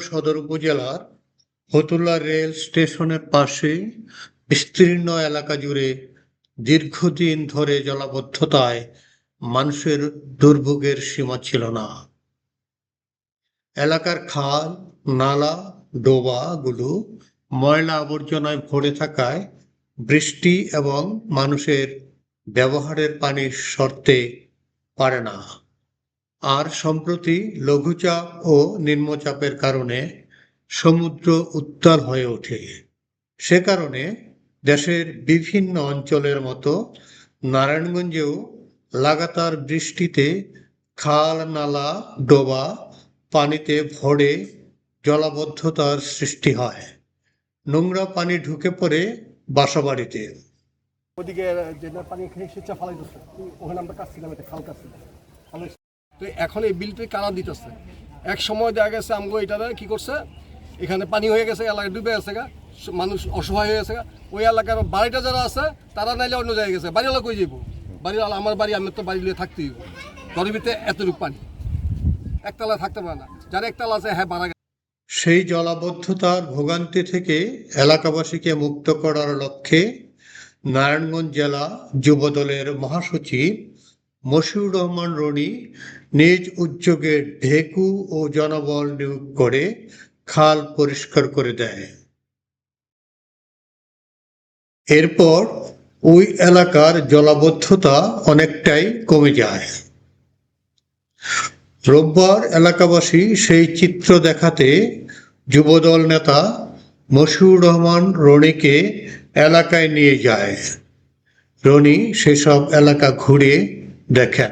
সদর উপজেলার ফতুল্লা রেল স্টেশনের পাশে বিস্তীর্ণ এলাকা জুড়ে দীর্ঘদিন ধরে জলাবদ্ধতায় মানুষের দুর্ভোগের সীমা ছিল না। এলাকার খাল, নালা ডোবাগুলো ময়লা আবর্জনায় ভরে থাকায় বৃষ্টি এবং মানুষের ব্যবহারের পানির শর্তে পারে না। আর সম্প্রতি লঘুচাপ ও নিম্নচাপের কারণে সমুদ্র উত্তাল হয়ে ওঠে। সে কারণে দেশের বিভিন্ন অঞ্চলের মতো নারায়ণগঞ্জেও লাগাতার বৃষ্টিতে খাল, নালা, ডোবা, পানিতে ভরে জলাবদ্ধতার সৃষ্টি হয়। নোংরা পানি ঢুকে পড়ে বাসাবাড়িতে। ওদিকে যে পানি সেচা ফালাই দিচ্ছে, ওখানে আমরা কাটছিলাম এটা খাল খালের- তো এখন এই বিলটি কারা দিতেছে? এক সময় দেখা গেছে, আমগো এটারে কি করছে? এখানে পানি হয়ে গেছে, এলাকায় ডুবে গেছে গা মানুষ অসহায় হয়ে গেছে ওই এলাকার বাড়িটা যারা আছে, তারা নাইলে অন্য জায়গায় গেছে। বাড়িওয়ালা কই যাব বাড়িওয়ালা, আমার বাড়ি, আমি তো বাড়ি লিয়ে থাকতেই গরিবিতে এতটুকু পানি। একতলা থাকতে পারে না। যারা একতলা আছে হ্যাঁ গেছে। সেই জলাবদ্ধতার ভোগান্তি থেকে এলাকাবাসীকে মুক্ত করার লক্ষ্যে নারায়ণগঞ্জ জেলা যুবদলের মহাসচিব মশিউর রহমান রনি নিজ উদ্যোগে ঢেকু ও জনবল নিয়োগ করে খাল পরিষ্কার করে দেয়। এরপর ওই এলাকার জলাবদ্ধতা অনেকটাই কমে যায়। রোববার এলাকাবাসী সেই চিত্র দেখাতে যুবদল নেতা মশিউর রহমান রনিকে এলাকায় নিয়ে যায়। রনি সেসব এলাকা ঘুরে দেখেন